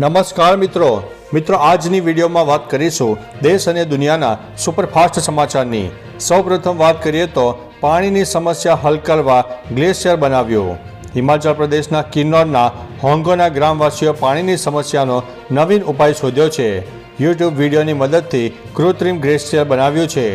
નમસ્કાર મિત્રો. મિત્રો, આજની વિડીયોમાં વાત કરીશું દેશ અને દુનિયાના સુપરફાસ્ટ સમાચારની. સૌપ્રથમ વાત કરીએ તો પાણીની સમસ્યા હલ કરવા ગ્લેશિયર બનાવ્યું. હિમાચલ પ્રદેશના કિન્નોરના હોંગોના ગ્રામવાસીઓ પાણીની સમસ્યાનો નવીન ઉપાય શોધ્યો છે. યુટ્યુબ વિડીયોની મદદથી કૃત્રિમ ગ્લેશિયર બનાવ્યું છે.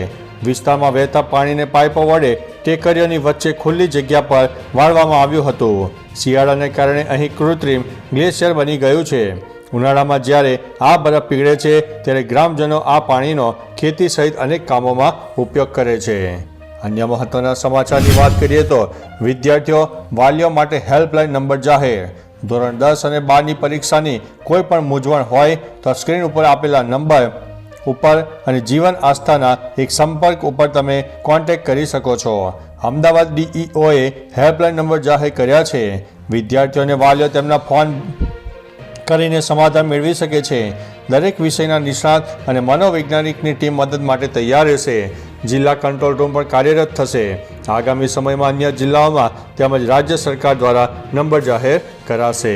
વિસ્તારમાં વહેતા પાણીને પાઇપો વડે ટેકરીઓની વચ્ચે ખુલ્લી જગ્યા પર વાળવામાં આવ્યું હતું. શિયાળાને કારણે અહીં કૃત્રિમ ગ્લેશિયર બની ગયું છે. ઉનાળામાં જ્યારે આ બરફ પીગળે છે, ત્યારે ગ્રામજનો આ પાણીનો ખેતી સહિત અનેક કામોમાં ઉપયોગ કરે છે. અન્ય મહત્વના સમાચારની વાત કરીએ તો, વિદ્યાર્થીઓ વાલીઓ માટે હેલ્પલાઇન નંબર જાહેર. ધોરણ દસ અને બારની પરીક્ષાની કોઈ પણ મૂંઝવણ હોય તો સ્ક્રીન ઉપર આપેલા નંબર ઉપર અને જીવન આસ્થાના એક સંપર્ક ઉપર તમે કોન્ટેક્ટ કરી શકો છો. અમદાવાદ ડીઈઓએ હેલ્પલાઇન નંબર જાહેર કર્યા છે. વિદ્યાર્થીઓને વાલીઓ તેમના ફોન કરીને સમાધાન મેળવી શકે છે. દરેક વિષયના નિષ્ણાત અને મનોવૈજ્ઞાનિકની ટીમ મદદ માટે તૈયાર રહેશે. જિલ્લા કંટ્રોલ રૂમ પણ કાર્યરત થશે. આગામી સમયમાં અન્ય જિલ્લાઓમાં તેમજ રાજ્ય સરકાર દ્વારા નંબર જાહેર કરાશે.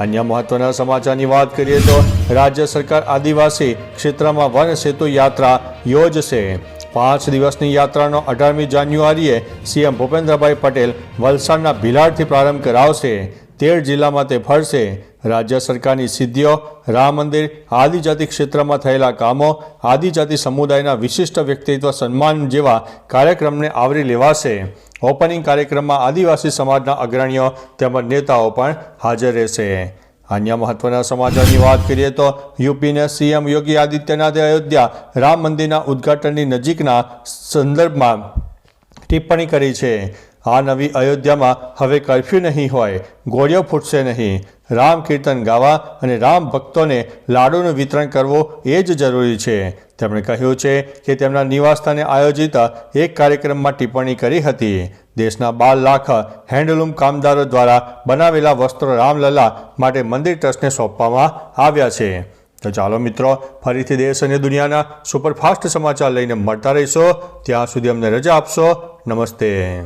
અન્ય મહત્વના સમાચારની વાત કરીએ તો રાજ્ય સરકાર આદિવાસી ક્ષેત્રમાં વન સેતુ યાત્રા યોજશે. પાંચ દિવસની યાત્રાનો અઢારમી જાન્યુઆરીએ સીએમ ભૂપેન્દ્રભાઈ પટેલ વલસાડના ભિલાડથી પ્રારંભ કરાવશે. તેર જિલ્લામાં તે ફરશે. રાજ્ય સરકારની સિદ્ધિઓ, રામ મંદિર, આદિજાતિ ક્ષેત્રમાં થયેલા કામો, આદિજાતિ સમુદાયના વિશિષ્ટ વ્યક્તિત્વ, સન્માન જેવા કાર્યક્રમને આવરી લેવાશે. ઓપનિંગ કાર્યક્રમમાં આદિવાસી સમાજના અગ્રણીઓ તેમજ નેતાઓ પણ હાજર રહેશે. અન્ય મહત્વના સમાચારની વાત કરીએ તો યુપીના સીએમ યોગી આદિત્યનાથે અયોધ્યા રામ મંદિરના ઉદ્ઘાટનની નજીકના સંદર્ભમાં ટિપ્પણી કરી છે. આ નવી અયોધ્યામાં હવે કર્ફ્યુ નહીં હોય, ગોળીઓ ફૂટશે નહીં. રામ કીર્તન ગાવા અને રામ ભક્તોને લાડુનું વિતરણ કરવું એ જ જરૂરી છે. તેમણે કહ્યું છે કે તેમના નિવાસસ્થાને આયોજિત એક કાર્યક્રમમાં ટિપ્પણી કરી હતી. દેશના બાર લાખ હેન્ડલૂમ કામદારો દ્વારા બનાવેલા વસ્ત્રો રામલલા માટે મંદિર ટ્રસ્ટને સોંપવામાં આવ્યા છે. તો ચાલો મિત્રો, ફરીથી દેશ અને દુનિયાના સુપરફાસ્ટ સમાચાર લઈને મળતા રહીશો. ત્યાં સુધી અમને રજા આપશો. નમસ્તે.